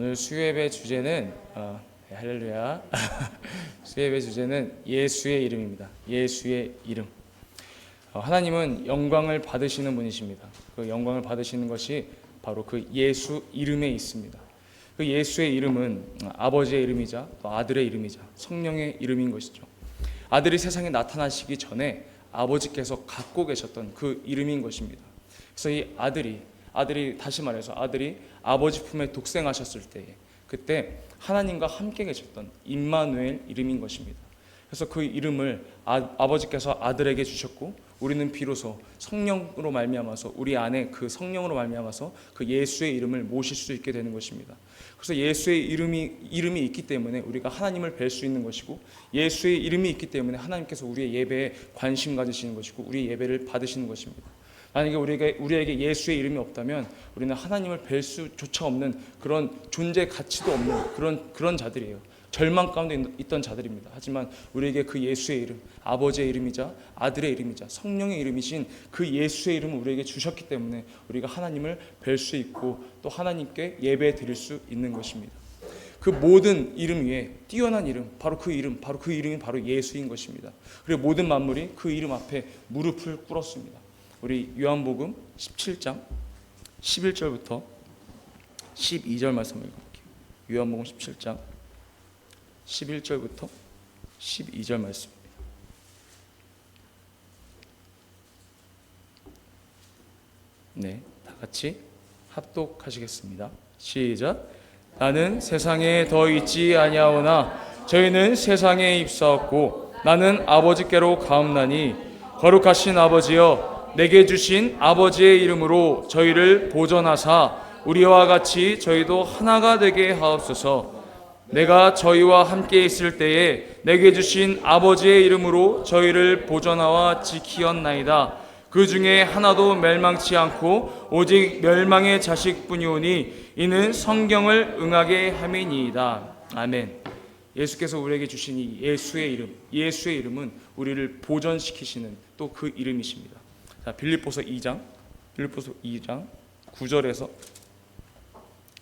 오늘 수요예배 주제는 어, 네, 할렐루야. 수요예배 주제는 예수의 이름입니다. 예수의 이름. 어, 하나님은 영광을 받으시는 분이십니다. 그 영광을 받으시는 것이 바로 그 예수 이름에 있습니다. 그 예수의 이름은 아버지의 이름이자 또 아들의 이름이자 성령의 이름인 것이죠. 아들이 세상에 나타나시기 전에 아버지께서 갖고 계셨던 그 이름인 것입니다. 그래서 이 아들이 아들이 다시 말해서 아들이 아버지 품에 독생하셨을 때에 그때 하나님과 함께 계셨던 임마누엘 이름인 것입니다. 그래서 그 이름을 아, 아버지께서 아들에게 주셨고 우리는 비로소 성령으로 말미암아서 우리 안에 그 성령으로 말미암아서 그 예수의 이름을 모실 수 있게 되는 것입니다. 그래서 예수의 이름이 이름이 있기 때문에 우리가 하나님을 뵐 수 있는 것이고 예수의 이름이 있기 때문에 하나님께서 우리의 예배에 관심 가지시는 것이고 우리 예배를 받으시는 것입니다. 만약에 우리에게 우리에게 예수의 이름이 없다면 우리는 하나님을 뵐 수조차 없는 그런 존재 가치도 없는 그런 그런 자들이에요. 절망 가운데 있던 자들입니다. 하지만 우리에게 그 예수의 이름, 아버지의 이름이자 아들의 이름이자 성령의 이름이신 그 예수의 이름을 우리에게 주셨기 때문에 우리가 하나님을 뵐 수 있고 또 하나님께 예배 드릴 수 있는 것입니다. 그 모든 이름 위에 뛰어난 이름, 바로 그 이름, 바로 그 이름이 바로 예수인 것입니다. 그리고 모든 만물이 그 이름 앞에 무릎을 꿇었습니다. 우리 요한복음 17장 11절부터 12절 말씀을 읽을게요. 요한복음 17장 11절부터 12절 말씀입니다. 네, 다 같이 합독하시겠습니다. 시작. 나는 세상에 더 있지 아니하오나 저희는 세상에 입사했고 나는 아버지께로 가옵나니 거룩하신 아버지여 내게 주신 아버지의 이름으로 저희를 보존하사 우리와 같이 저희도 하나가 되게 하옵소서. 내가 저희와 함께 있을 때에 내게 주신 아버지의 이름으로 저희를 보존하와 지키었나이다. 그 중에 하나도 멸망치 않고 오직 멸망의 자식뿐이오니 이는 성경을 응하게 함이니이다. 아멘. 예수께서 우리에게 주신 이 예수의 이름, 예수의 이름은 우리를 보존시키시는 또 그 이름이십니다. 자, 빌립보서 2장, 빌립보서 2장 9절에서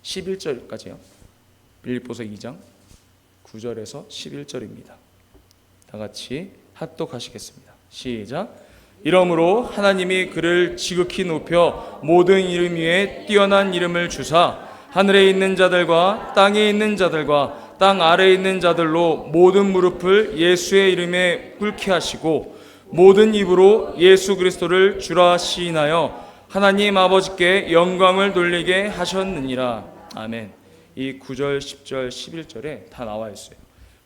11절까지요. 빌립보서 2장 9절에서 11절입니다. 다 같이 합독하시겠습니다. 시작. 이러므로 하나님이 그를 지극히 높여 모든 이름 위에 뛰어난 이름을 주사 하늘에 있는 자들과 땅에 있는 자들과 땅 아래에 있는 자들로 모든 무릎을 예수의 이름에 꿇게 하시고 모든 입으로 예수 그리스도를 주라 시인하여 하나님 아버지께 영광을 돌리게 하셨느니라. 아멘. 이 9절, 10절, 11절에 다 나와 있어요.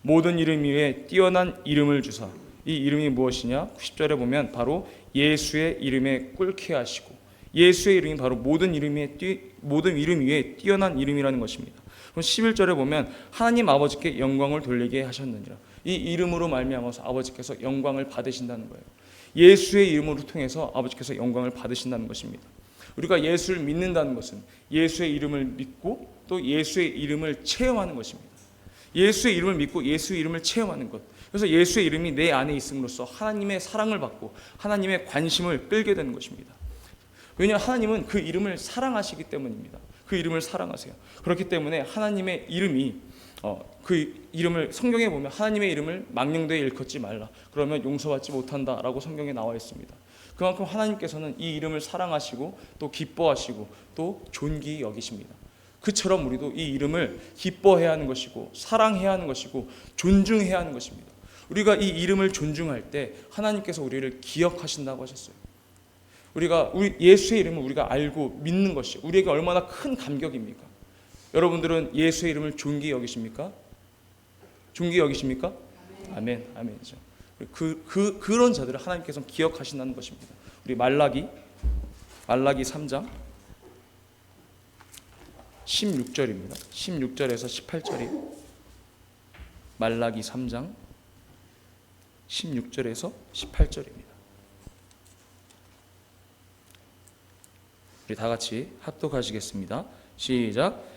모든 이름 위에 뛰어난 이름을 주사. 이 이름이 무엇이냐? 10절에 보면 바로 예수의 이름에 꿇게 하시고 예수의 이름이 바로 모든 이름 위에 뛰, 모든 이름 위에 뛰어난 이름이라는 것입니다. 그럼 11절에 보면 하나님 아버지께 영광을 돌리게 하셨느니라. 이 이름으로 말미암아서 아버지께서 영광을 받으신다는 거예요. 예수의 이름으로 통해서 아버지께서 영광을 받으신다는 것입니다. 우리가 예수를 믿는다는 것은 예수의 이름을 믿고 또 예수의 이름을 체험하는 것입니다. 예수의 이름을 믿고 예수의 이름을 체험하는 것. 그래서 예수의 이름이 내 안에 있음으로써 하나님의 사랑을 받고 하나님의 관심을 끌게 되는 것입니다. 왜냐 하나님은 그 이름을 사랑하시기 때문입니다. 그 이름을 사랑하세요. 그렇기 때문에 하나님의 이름이 어, 그 이름을 성경에 보면 하나님의 이름을 망령되이 일컫지 말라. 그러면 용서받지 못한다라고 성경에 나와 있습니다. 그만큼 하나님께서는 이 이름을 사랑하시고 또 기뻐하시고 또 존귀히 여기십니다. 그처럼 우리도 이 이름을 기뻐해야 하는 것이고 사랑해야 하는 것이고 존중해야 하는 것입니다. 우리가 이 이름을 존중할 때 하나님께서 우리를 기억하신다고 하셨어요. 우리가 우리 예수의 이름을 우리가 알고 믿는 것이 우리에게 얼마나 큰 감격입니까? 여러분들은 예수의 이름을 존귀 여기십니까? 존귀 여기십니까? 아멘, 아멘이죠. 그, 그 그런 자들을 하나님께서 기억하신다는 것입니다. 우리 말라기 말라기 3장 16절입니다. 16절에서 18절이 말라기 3장 16절에서 18절입니다. 우리 다 같이 합독하시겠습니다. 시작.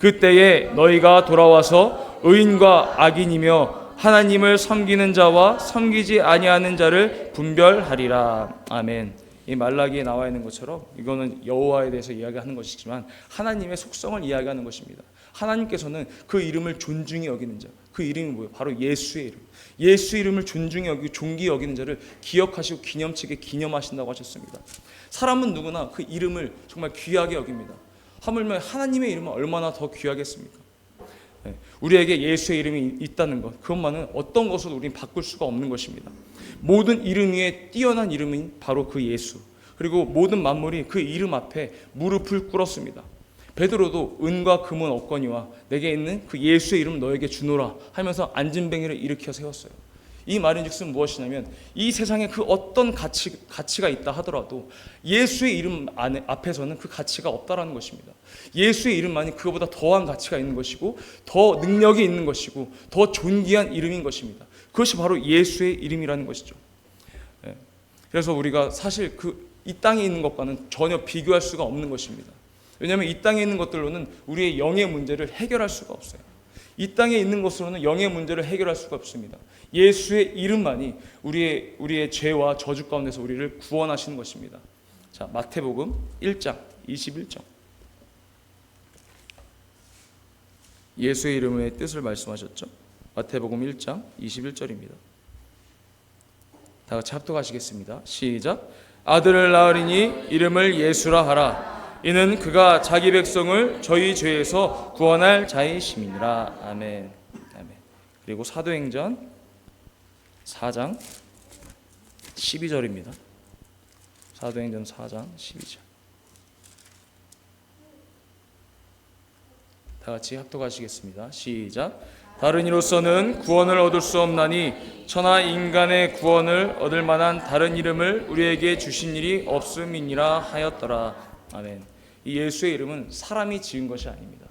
그때에 너희가 돌아와서 의인과 악인이며 하나님을 섬기는 자와 섬기지 아니하는 자를 분별하리라 아멘. 이 말라기에 나와 있는 것처럼 이거는 여호와에 대해서 이야기하는 것이지만 하나님의 속성을 이야기하는 것입니다. 하나님께서는 그 이름을 존중히 여기는 자, 그 이름이 뭐예요? 바로 예수의 이름. 예수 이름을 존중히 여기고 존귀히 여기는 자를 기억하시고 기념치게 기념하신다고 하셨습니다. 사람은 누구나 그 이름을 정말 귀하게 여깁니다. 하물며 하나님의 이름은 얼마나 더 귀하겠습니까? 네, 우리에게 예수의 이름이 있다는 것, 그것만은 어떤 것으로 우리는 바꿀 수가 없는 것입니다. 모든 이름 위에 뛰어난 이름인 바로 그 예수. 그리고 모든 만물이 그 이름 앞에 무릎을 꿇었습니다. 베드로도 은과 금은 없거니와 내게 있는 그 예수의 이름 너에게 주노라 하면서 안진뱅이를 일으켜 세웠어요. 이 말인즉슨 무엇이냐면 이 세상에 그 어떤 가치 가치가 있다 하더라도 예수의 이름 안에 앞에서는 그 가치가 없다라는 것입니다. 예수의 이름만이 그거보다 더한 가치가 있는 것이고 더 능력이 있는 것이고 더 존귀한 이름인 것입니다. 그것이 바로 예수의 이름이라는 것이죠. 예. 그래서 우리가 사실 그 이 땅에 있는 것과는 전혀 비교할 수가 없는 것입니다. 왜냐하면 이 땅에 있는 것들로는 우리의 영의 문제를 해결할 수가 없어요. 이 땅에 있는 것으로는 영의 문제를 해결할 수가 없습니다. 예수의 이름만이 우리의 우리의 죄와 저주 가운데서 우리를 구원하시는 것입니다. 자, 마태복음 1장 21절. 예수의 이름의 뜻을 말씀하셨죠. 마태복음 1장 21절입니다. 다 같이 합독하시겠습니다. 시작. 아들을 낳으리니 이름을 예수라 하라. 이는 그가 자기 백성을 저희 죄에서 구원할 자이심이니라. 아멘. 아멘. 그리고 사도행전 4장 12절입니다. 사도행전 4장 12절. 다 같이 합독하시겠습니다. 시작. 다른 이로서는 구원을 얻을 수 없나니 천하 인간의 구원을 얻을 만한 다른 이름을 우리에게 주신 일이 없음이니라 하였더라. 아멘. 이 예수의 이름은 사람이 지은 것이 아닙니다.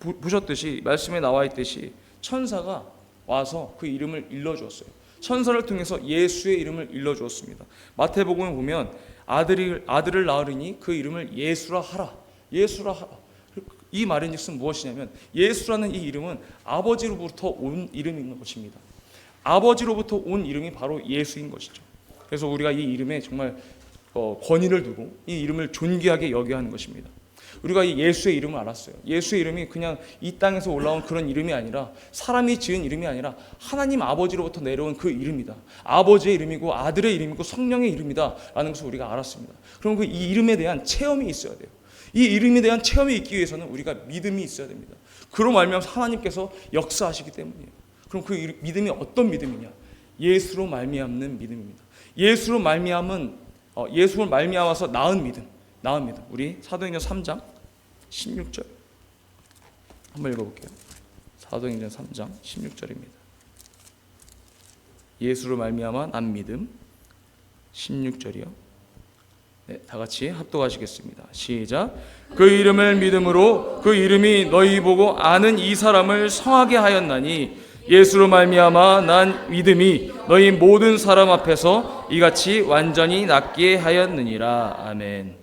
보- 보셨듯이 말씀에 나와 있듯이 천사가 와서 그 이름을 일러 주었어요. 천사를 통해서 예수의 이름을 일러 주었습니다. 마태복음에 보면 아들이 아들을 낳으리니 그 이름을 예수라 하라. 예수라 하라. 이 말인즉슨 무엇이냐면 예수라는 이 이름은 아버지로부터 온 이름인 것입니다. 아버지로부터 온 이름이 바로 예수인 것이죠. 그래서 우리가 이 이름에 정말 어, 권위를 두고 이 이름을 존귀하게 여겨야 하는 것입니다. 우리가 이 예수의 이름을 알았어요. 예수의 이름이 그냥 이 땅에서 올라온 그런 이름이 아니라 사람이 지은 이름이 아니라 하나님 아버지로부터 내려온 그 이름이다. 아버지의 이름이고 아들의 이름이고 성령의 이름이다라는 것을 우리가 알았습니다. 그럼 그 이 이름에 대한 체험이 있어야 돼요. 이 이름에 대한 체험이 있기 위해서는 우리가 믿음이 있어야 됩니다. 그로 말미암아 하나님께서 역사하시기 때문이에요. 그럼 그 믿음이 어떤 믿음이냐? 예수로 말미암는 믿음입니다. 예수로 말미암은 어, 예수로 말미암아서 나은 믿음, 나은 믿음. 우리 사도행전 3장 16절 한번 읽어볼게요. 사도행전 3장 16절입니다. 예수로 말미암아 난 믿음 16절이요. 네, 다 같이 합독하시겠습니다. 시작. 그 이름을 믿음으로 그 이름이 너희 보고 아는 이 사람을 성하게 하였나니 예수로 말미암아 난 믿음이 너희 모든 사람 앞에서 이같이 완전히 낫게 하였느니라. 아멘.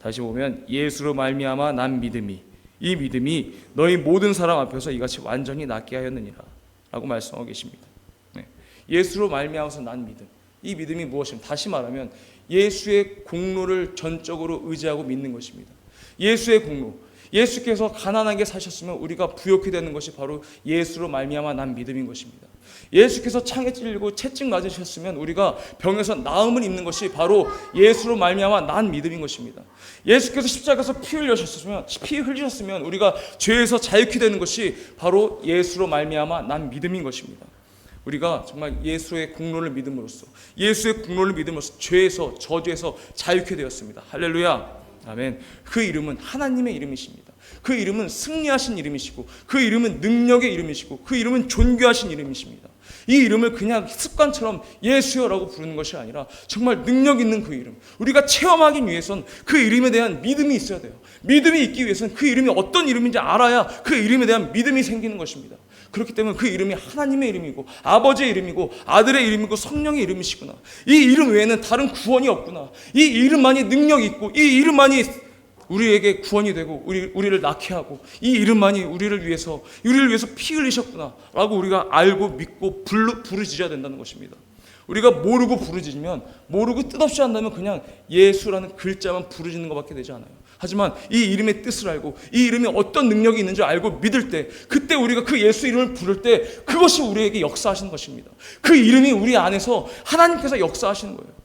다시 보면 예수로 말미암아 난 믿음이 이 믿음이 너희 모든 사람 앞에서 이같이 완전히 낫게 하였느니라라고 말씀하고 계십니다. 네. 예수로 말미암아서 난 믿음. 이 믿음이 무엇입니까? 다시 말하면 예수의 공로를 전적으로 의지하고 믿는 것입니다. 예수의 공로. 예수께서 가난하게 사셨으면 우리가 부욕해 되는 것이 바로 예수로 말미암아 난 믿음인 것입니다. 예수께서 창에 찔리고 채찍 맞으셨으면 우리가 병에서 나음을 입는 것이 바로 예수로 말미암아 난 믿음인 것입니다. 예수께서 십자가에서 피 흘리셨으면 피 흘리셨으면 우리가 죄에서 자유케 되는 것이 바로 예수로 말미암아 난 믿음인 것입니다. 우리가 정말 예수의 공로를 믿음으로써 예수의 공로를 믿음으로써 죄에서 저주에서 자유케 되었습니다. 할렐루야. 아멘. 그 이름은 하나님의 이름이십니다. 그 이름은 승리하신 이름이시고 그 이름은 능력의 이름이시고 그 이름은 존귀하신 이름이십니다. 이 이름을 그냥 습관처럼 예수여라고 부르는 것이 아니라 정말 능력 있는 그 이름. 우리가 체험하기 위해선 그 이름에 대한 믿음이 있어야 돼요. 믿음이 있기 위해서는 그 이름이 어떤 이름인지 알아야 그 이름에 대한 믿음이 생기는 것입니다. 그렇기 때문에 그 이름이 하나님의 이름이고 아버지의 이름이고 아들의 이름이고 성령의 이름이시구나. 이 이름 외에는 다른 구원이 없구나. 이 이름만이 능력이 있고 이 이름만이 우리에게 구원이 되고 우리, 우리를 낳게 하고 이 이름만이 우리를 위해서 우리를 위해서 피 흘리셨구나라고 우리가 알고 믿고 부르, 부르짖어야 된다는 것입니다. 우리가 모르고 부르짖으면 모르고 뜻없이 한다면 그냥 예수라는 글자만 부르짖는 것밖에 되지 않아요. 하지만 이 이름의 뜻을 알고 이 이름에 어떤 능력이 있는지 알고 믿을 때 그때 우리가 그 예수 이름을 부를 때 그것이 우리에게 역사하시는 것입니다. 그 이름이 우리 안에서 하나님께서 역사하시는 거예요.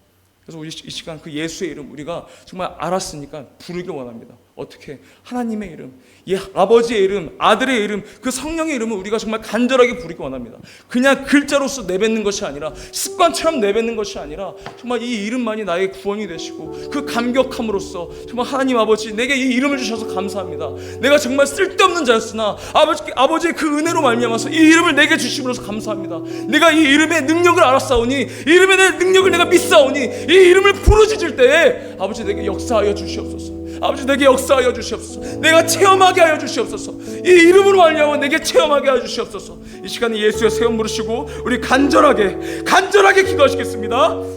그래서 우리 이 시간 그 예수의 이름 우리가 정말 알았으니까 부르기 원합니다. 어떻게 하나님의 이름, 예, 아버지의 이름, 아들의 이름, 그 성령의 이름을 우리가 정말 간절하게 부르기 원합니다. 그냥 글자로서 내뱉는 것이 아니라 습관처럼 내뱉는 것이 아니라 정말 이 이름만이 나의 구원이 되시고 그 감격함으로써 정말 하나님 아버지 내게 이 이름을 주셔서 감사합니다. 내가 정말 쓸데없는 자였으나 아버지 아버지의 그 은혜로 말미암아서 이 이름을 내게 주심으로써 감사합니다. 내가 이 이름의 능력을 알았사오니 이 이름에 대한 능력을 내가 믿사오니 이 이름을 부르짖을 때에 아버지 내게 역사하여 주시옵소서. 아버지 내게 역사하여 주시옵소서. 내가 체험하게 하여 주시옵소서. 이 이름으로 말미암아 내게 체험하게 하여 주시옵소서. 이 시간에 예수의 세움 부르시고 우리 간절하게 간절하게 기도하시겠습니다.